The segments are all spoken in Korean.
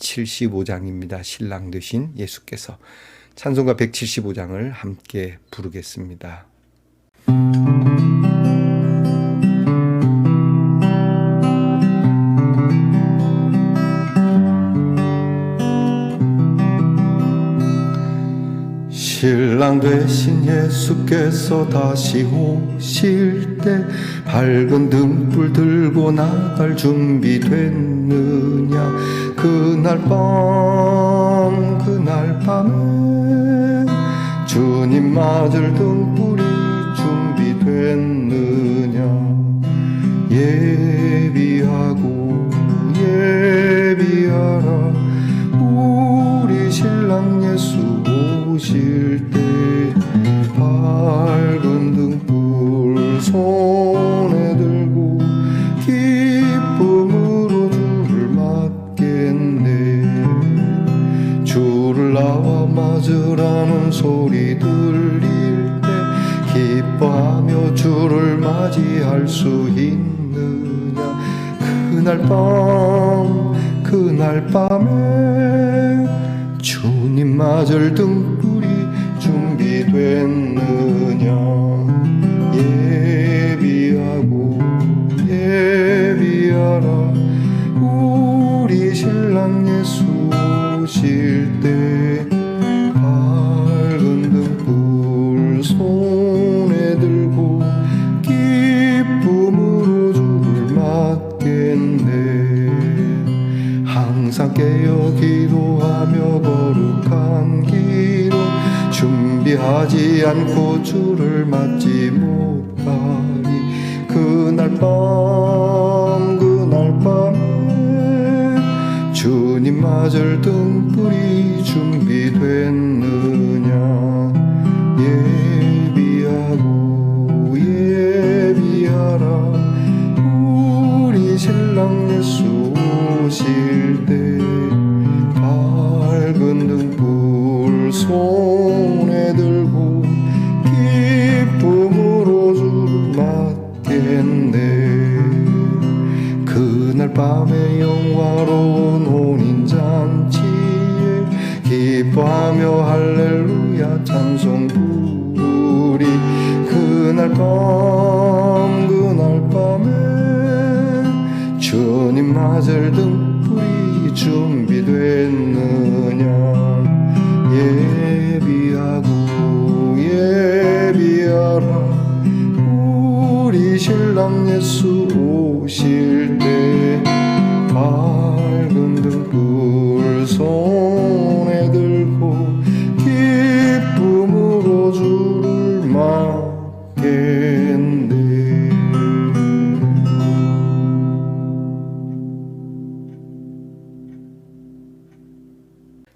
175장입니다. 신랑 되신 예수께서 찬송가 175장을 함께 부르겠습니다. 신랑 되신 예수께서 다시 오실 때 밝은 등불 들고 나갈 준비 됐느냐 그날 밤 그날 밤에 주님 맞을 등불이 준비됐느냐? 예비하고 예비하라. 우리 신랑 예수 오실 때 밝은 등불 손 주를 맞이할 수 있느냐? 그날 밤 그날 밤에 주님 맞을 등불이 준비됐느냐? 예비하고 예비하라. 우리 신랑 예수 오실 때 손에 들고 기쁨으로 주를 맞겠네. 그날 밤에 영화로운 혼인잔치에 기뻐하며 할렐루야 찬송 부리. 그날 밤 그날 밤에 주님 맞을 등불이 준비됐느냐 신랑 예수 오실 때 밝은 등불 손에 들고 기쁨으로 주를 맞겠네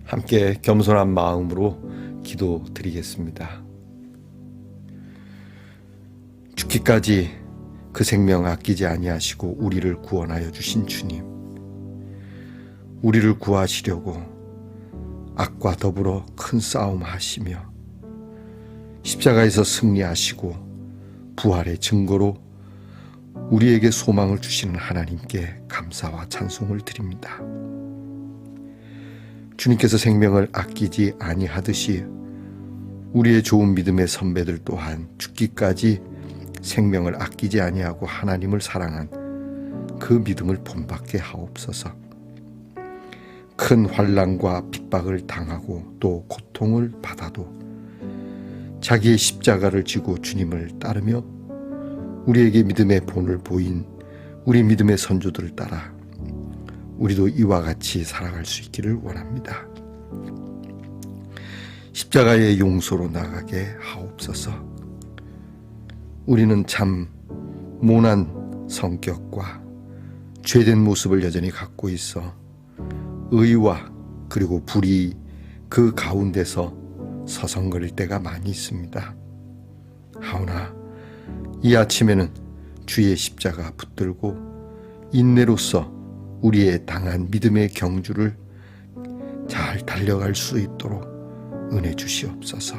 함께 겸손한 마음으로 기도 드리겠습니다. 죽기까지 그 생명 아끼지 아니하시고 우리를 구원하여 주신 주님. 우리를 구하시려고 악과 더불어 큰 싸움 하시며 십자가에서 승리하시고 부활의 증거로 우리에게 소망을 주시는 하나님께 감사와 찬송을 드립니다. 주님께서 생명을 아끼지 아니하듯이 우리의 좋은 믿음의 선배들 또한 죽기까지 생명을 아끼지 아니하고 하나님을 사랑한 그 믿음을 본받게 하옵소서. 큰 환란과 핍박을 당하고 또 고통을 받아도 자기의 십자가를 지고 주님을 따르며 우리에게 믿음의 본을 보인 우리 믿음의 선조들을 따라 우리도 이와 같이 살아갈 수 있기를 원합니다. 십자가의 용서로 나가게 하옵소서. 우리는 참 모난 성격과 죄된 모습을 여전히 갖고 있어 의와 그리고 불이 그 가운데서 서성거릴 때가 많이 있습니다. 하오나 이 아침에는 주의 십자가 붙들고 인내로서 우리의 당한 믿음의 경주를 잘 달려갈 수 있도록 은혜 주시옵소서.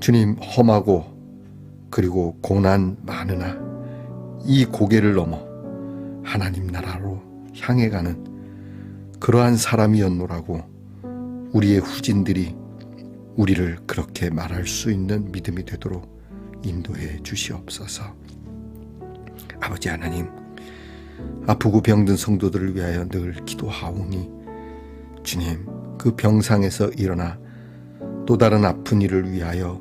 주님 험하고 그리고 고난 많으나 이 고개를 넘어 하나님 나라로 향해 가는 그러한 사람이었노라고 우리의 후진들이 우리를 그렇게 말할 수 있는 믿음이 되도록 인도해 주시옵소서. 아버지 하나님, 아프고 병든 성도들을 위하여 늘 기도하오니 주님, 그 병상에서 일어나 또 다른 아픈 이를 위하여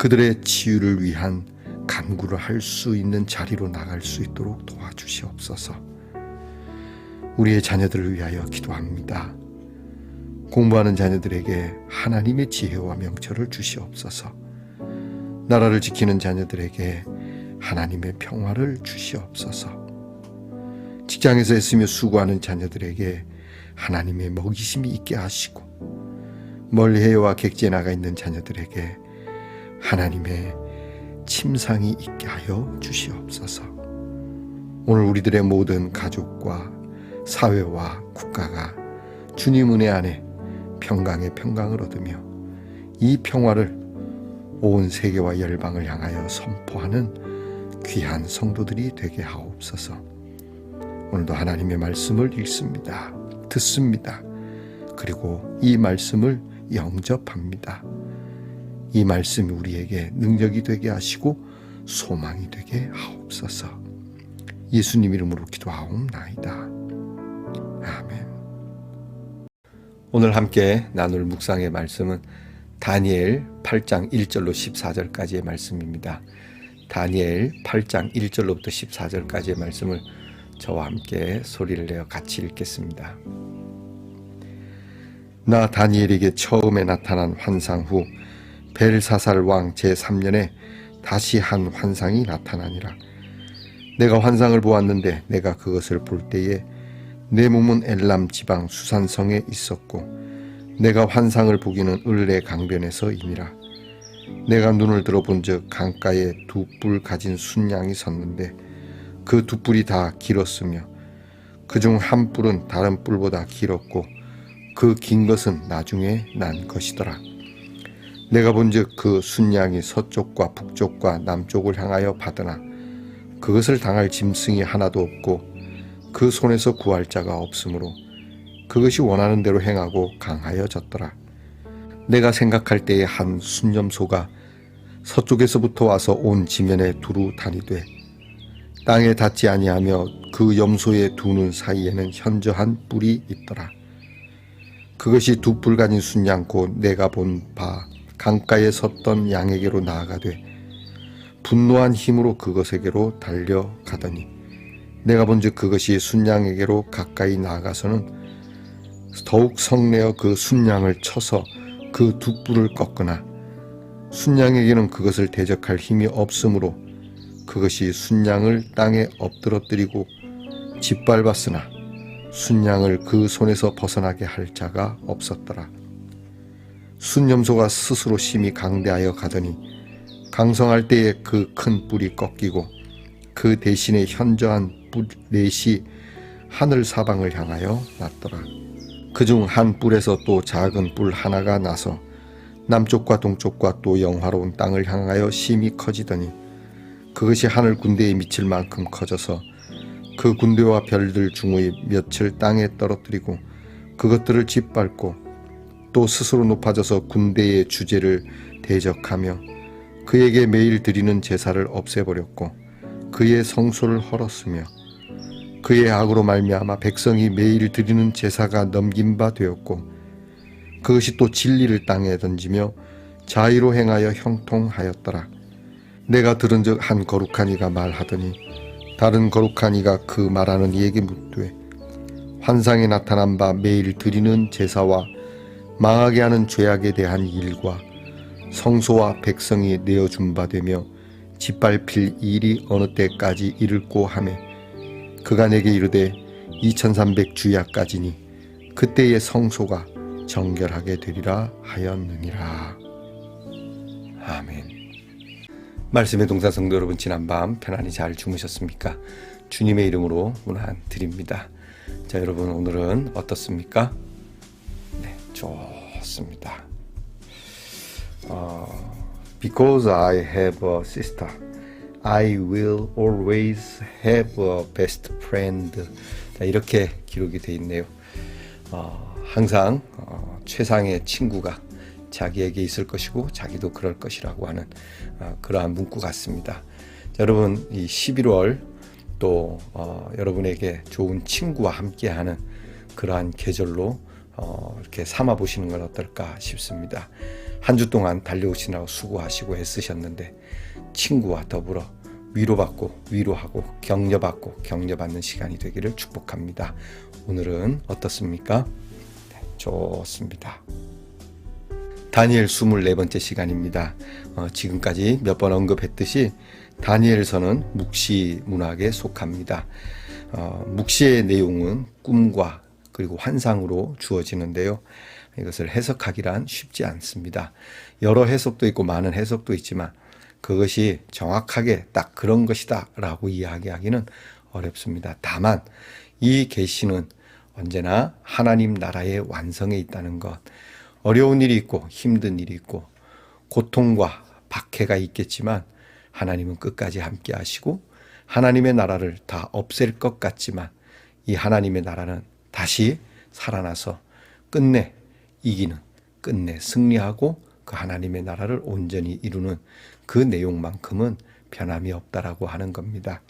그들의 치유를 위한 간구를 할 수 있는 자리로 나갈 수 있도록 도와주시옵소서. 우리의 자녀들을 위하여 기도합니다. 공부하는 자녀들에게 하나님의 지혜와 명철을 주시옵소서. 나라를 지키는 자녀들에게 하나님의 평화를 주시옵소서. 직장에서 애쓰며 수고하는 자녀들에게 하나님의 먹이심이 있게 하시고 멀리 해외와 객지에 나가 있는 자녀들에게 하나님의 침상이 있게 하여 주시옵소서. 오늘 우리들의 모든 가족과 사회와 국가가 주님 은혜 안에 평강의 평강을 얻으며 이 평화를 온 세계와 열방을 향하여 선포하는 귀한 성도들이 되게 하옵소서. 오늘도 하나님의 말씀을 읽습니다. 듣습니다. 그리고 이 말씀을 영접합니다. 이 말씀이 우리에게 능력이 되게 하시고 소망이 되게 하옵소서. 예수님 이름으로 기도하옵나이다. 아멘. 오늘 함께 나눌 묵상의 말씀은 다니엘 8장 1절로 14절까지의 말씀입니다. 다니엘 8장 1절로부터 14절까지의 말씀을 저와 함께 소리를 내어 같이 읽겠습니다. 나 다니엘에게 처음에 나타난 환상 후 벨사살 왕 제3년에 다시 한 환상이 나타나니라. 내가 환상을 보았는데 내가 그것을 볼 때에 내 몸은 엘람 지방 수산성에 있었고 내가 환상을 보기는 을레 강변에서 임이라. 내가 눈을 들어본즉 강가에 두 뿔 가진 순양이 섰는데 그 두 뿔이 다 길었으며 그 중 한 뿔은 다른 뿔보다 길었고 그 긴 것은 나중에 난 것이더라. 내가 본즉 그 순양이 서쪽과 북쪽과 남쪽을 향하여 받으나 그것을 당할 짐승이 하나도 없고 그 손에서 구할 자가 없으므로 그것이 원하는 대로 행하고 강하여졌더라. 내가 생각할 때에 한 순념소가 서쪽에서부터 와서 온 지면에 두루 다니되 땅에 닿지 아니하며 그 염소의 두 눈 사이에는 현저한 뿔이 있더라. 그것이 두 뿔 가진 순양 곧 내가 본 바 강가에 섰던 양에게로 나아가되 분노한 힘으로 그것에게로 달려가더니 내가 본즉 그것이 순양에게로 가까이 나아가서는 더욱 성내어 그 순양을 쳐서 그 두 뿔을 꺾으나 순양에게는 그것을 대적할 힘이 없으므로 그것이 순양을 땅에 엎드러뜨리고 짓밟았으나 순양을 그 손에서 벗어나게 할 자가 없었더라. 순염소가 스스로 심히 강대하여 가더니 강성할 때에 그 큰 뿔이 꺾이고 그 대신에 현저한 뿔 넷이 하늘 사방을 향하여 났더라. 그중 한 뿔에서 또 작은 뿔 하나가 나서 남쪽과 동쪽과 또 영화로운 땅을 향하여 심히 커지더니 그것이 하늘 군대에 미칠 만큼 커져서 그 군대와 별들 중의 몇을 땅에 떨어뜨리고 그것들을 짓밟고 또 스스로 높아져서 군대의 주제를 대적하며 그에게 매일 드리는 제사를 없애버렸고 그의 성소를 헐었으며 그의 악으로 말미암아 백성이 매일 드리는 제사가 넘긴 바 되었고 그것이 또 진리를 땅에 던지며 자의로 행하여 형통하였더라. 내가 들은즉 한 거룩한 이가 말하더니 다른 거룩한 이가 그 말하는 이에게 묻되 환상에 나타난 바 매일 드리는 제사와 망하게 하는 죄악에 대한 일과 성소와 백성이 내어준 바 되며 짓밟힐 일이 어느 때까지 이를꼬 하매 그가 내게 이르되 2300 주야까지니 그때의 성소가 정결하게 되리라 하였느니라. 아멘. 말씀의 동사 성도 여러분 지난밤 편안히 잘 주무셨습니까? 주님의 이름으로 문안 드립니다. 자 여러분 오늘은 어떻습니까? 네 좋습니다. 어, because I have a sister, I will always have a best friend. 자, 이렇게 기록이 되어 있네요. 어, 항상 어, 최상의 친구가 자기에게 있을 것이고 자기도 그럴 것이라고 하는 어, 그러한 문구 같습니다. 자, 여러분 이 11월 또 어, 여러분에게 좋은 친구와 함께하는 그러한 계절로 어, 이렇게 삼아 보시는 건 어떨까 싶습니다. 한 주 동안 달려오시느라고 수고하시고 애쓰셨는데 친구와 더불어 위로받고 위로하고 격려받고 격려받는 시간이 되기를 축복합니다. 오늘은 어떻습니까? 네, 좋습니다. 다니엘 24번째 시간입니다. 어, 지금까지 몇 번 언급했듯이 다니엘서는 묵시 문학에 속합니다. 어, 묵시의 내용은 꿈과 그리고 환상으로 주어지는데요. 이것을 해석하기란 쉽지 않습니다. 여러 해석도 있고 많은 해석도 있지만 그것이 정확하게 딱 그런 것이다 라고 이야기하기는 어렵습니다. 다만 이 계시는 언제나 하나님 나라의 완성에 있다는 것, 어려운 일이 있고 힘든 일이 있고 고통과 박해가 있겠지만 하나님은 끝까지 함께 하시고 하나님의 나라를 다 없앨 것 같지만 이 하나님의 나라는 다시 살아나서 끝내 이기는 끝내 승리하고 그 하나님의 나라를 온전히 이루는 그 내용만큼은 변함이 없다라고 하는 겁니다.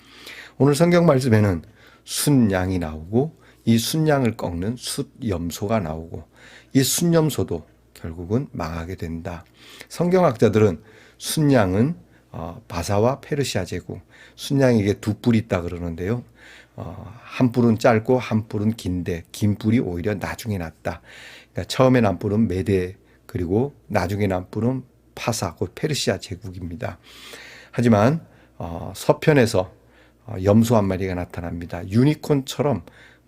오늘 성경 말씀에는 순양이 나오고 이 순양을 꺾는 숫염소가 나오고 이 순염소도 결국은 망하게 된다. 성경학자들은 순양은 어, 바사와 페르시아 제국, 순양에게 두 뿔이 있다 그러는데요. 어, 한 뿔은 짧고 한 뿔은 긴데 긴 뿔이 오히려 나중에 났다. 그러니까 처음에 난 뿔은 메데 그리고 나중에 난 뿔은 파사, 곧 페르시아 제국입니다. 하지만 어, 서편에서 어, 염소 한 마리가 나타납니다. 유니콘처럼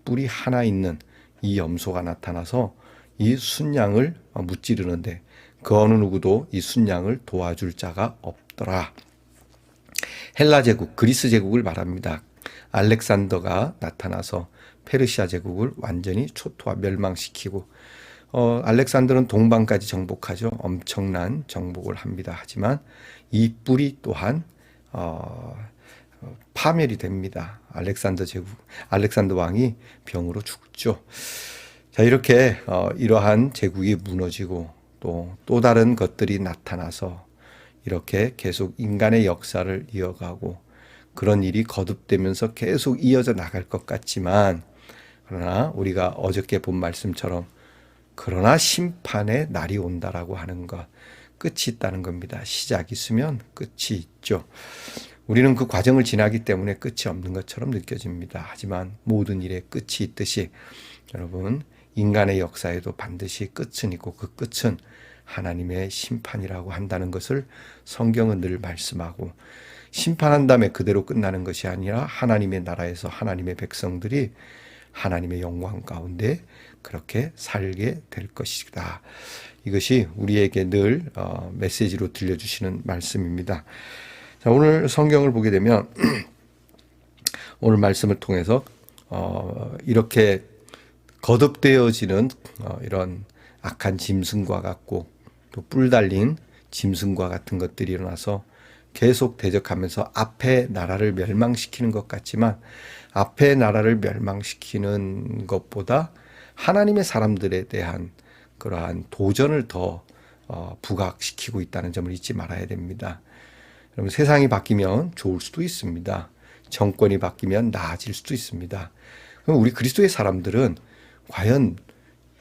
뿔이 하나 있는 이 염소가 나타나서 이 순양을 어, 무찌르는데 그 어느 누구도 이 순양을 도와줄 자가 없더라. 헬라 제국, 그리스 제국을 말합니다. 알렉산더가 나타나서 페르시아 제국을 완전히 초토화 멸망시키고 어, 알렉산더는 동방까지 정복하죠. 엄청난 정복을 합니다. 하지만 이 뿔이 또한 어, 파멸이 됩니다. 알렉산더 제국, 알렉산더 왕이 병으로 죽죠. 자 이렇게 어, 이러한 제국이 무너지고 또 또 다른 것들이 나타나서 이렇게 계속 인간의 역사를 이어가고 그런 일이 거듭되면서 계속 이어져 나갈 것 같지만 그러나 우리가 어저께 본 말씀처럼 그러나 심판의 날이 온다라고 하는 것 끝이 있다는 겁니다. 시작이 있으면 끝이 있죠. 우리는 그 과정을 지나기 때문에 끝이 없는 것처럼 느껴집니다. 하지만 모든 일에 끝이 있듯이 여러분 인간의 역사에도 반드시 끝은 있고 그 끝은 하나님의 심판이라고 한다는 것을 성경은 늘 말씀하고 심판한 다음에 그대로 끝나는 것이 아니라 하나님의 나라에서 하나님의 백성들이 하나님의 영광 가운데 그렇게 살게 될 것이다. 이것이 우리에게 늘 어, 메시지로 들려주시는 말씀입니다. 자, 오늘 성경을 보게 되면 오늘 말씀을 통해서 어, 이렇게 거듭되어지는 어, 이런 악한 짐승과 같고 또 뿔 달린 짐승과 같은 것들이 일어나서 계속 대적하면서 앞에 나라를 멸망시키는 것 같지만 앞에 나라를 멸망시키는 것보다 하나님의 사람들에 대한 그러한 도전을 더 어, 부각시키고 있다는 점을 잊지 말아야 됩니다. 여러분 세상이 바뀌면 좋을 수도 있습니다. 정권이 바뀌면 나아질 수도 있습니다. 그럼 우리 그리스도의 사람들은 과연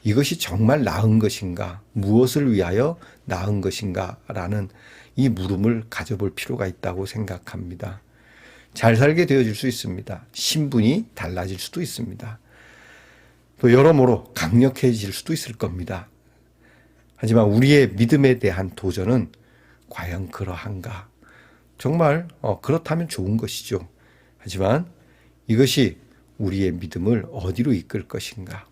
이것이 정말 나은 것인가? 무엇을 위하여 나은 것인가? 라는 이 물음을 가져볼 필요가 있다고 생각합니다. 잘 살게 되어질 수 있습니다. 신분이 달라질 수도 있습니다. 또 여러모로 강력해질 수도 있을 겁니다. 하지만 우리의 믿음에 대한 도전은 과연 그러한가? 정말 어, 그렇다면 좋은 것이죠. 하지만 이것이 우리의 믿음을 어디로 이끌 것인가?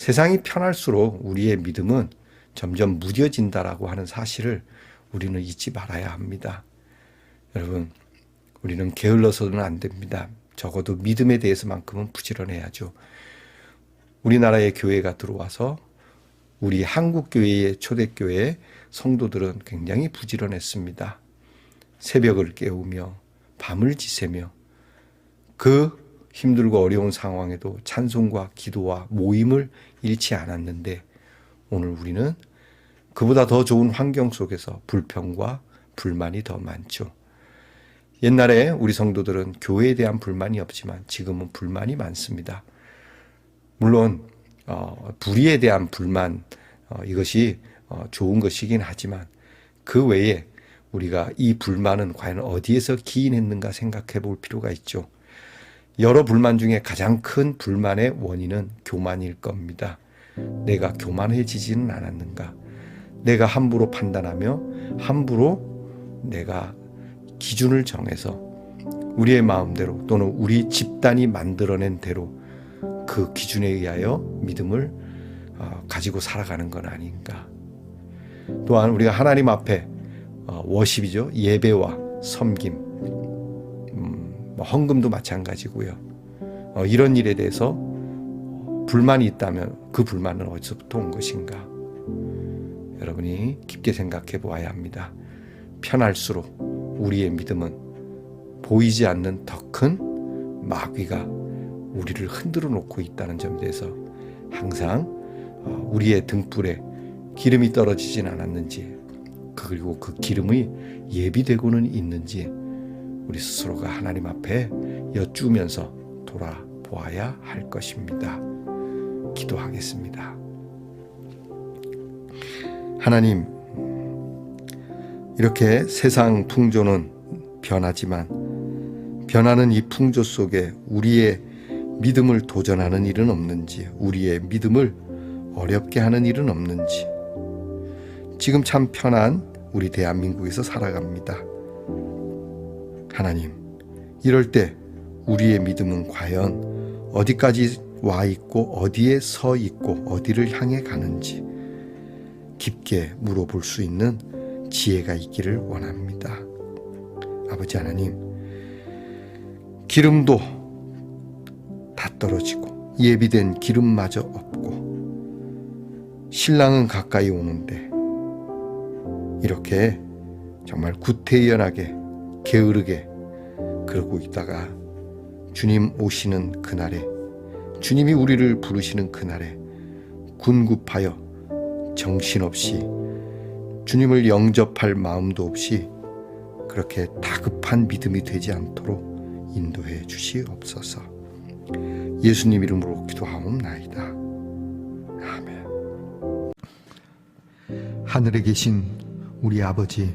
세상이 편할수록 우리의 믿음은 점점 무뎌진다라고 하는 사실을 우리는 잊지 말아야 합니다. 여러분, 우리는 게을러서는 안 됩니다. 적어도 믿음에 대해서만큼은 부지런해야죠. 우리나라의 교회가 들어와서 우리 한국 교회의 초대교회 성도들은 굉장히 부지런했습니다. 새벽을 깨우며 밤을 지새며 그 힘들고 어려운 상황에도 찬송과 기도와 모임을 잃지 않았는데 오늘 우리는 그보다 더 좋은 환경 속에서 불평과 불만이 더 많죠. 옛날에 우리 성도들은 교회에 대한 불만이 없지만 지금은 불만이 많습니다. 물론 어, 불의에 대한 불만 어, 이것이 어, 좋은 것이긴 하지만 그 외에 우리가 이 불만은 과연 어디에서 기인했는가 생각해 볼 필요가 있죠. 여러 불만 중에 가장 큰 불만의 원인은 교만일 겁니다. 내가 교만해지지는 않았는가? 내가 함부로 판단하며 함부로 내가 기준을 정해서 우리의 마음대로 또는 우리 집단이 만들어낸 대로 그 기준에 의하여 믿음을 어, 가지고 살아가는 건 아닌가. 또한 우리가 하나님 앞에 어, 워십이죠. 예배와 섬김, 음, 뭐 헌금도 마찬가지고요. 어, 이런 일에 대해서 불만이 있다면 그 불만은 어디서부터 온 것인가? 여러분이 깊게 생각해 보아야 합니다. 편할수록 우리의 믿음은 보이지 않는 더 큰 마귀가 우리를 흔들어 놓고 있다는 점에 대해서 항상 어, 우리의 등불에 기름이 떨어지진 않았는지 그리고 그 기름이 예비되고는 있는지 우리 스스로가 하나님 앞에 여쭈면서 돌아보아야 할 것입니다. 기도하겠습니다. 하나님, 이렇게 세상 풍조는 변하지만 변하는 이 풍조 속에 우리의 믿음을 도전하는 일은 없는지, 우리의 믿음을 어렵게 하는 일은 없는지, 지금 참 편한 우리 대한민국에서 살아갑니다. 하나님, 이럴 때 우리의 믿음은 과연 어디까지 와 있고 어디에 서 있고 어디를 향해 가는지 깊게 물어볼 수 있는 지혜가 있기를 원합니다. 아버지 하나님, 기름도 다 떨어지고 예비된 기름마저 없고 신랑은 가까이 오는데 이렇게 정말 구태연하게 게으르게 그러고 있다가 주님 오시는 그날에 주님이 우리를 부르시는 그날에 군급하여 정신없이 주님을 영접할 마음도 없이 그렇게 다급한 믿음이 되지 않도록 인도해 주시옵소서. 예수님 이름으로 기도하옵나이다. 아멘. 하늘에 계신 우리 아버지,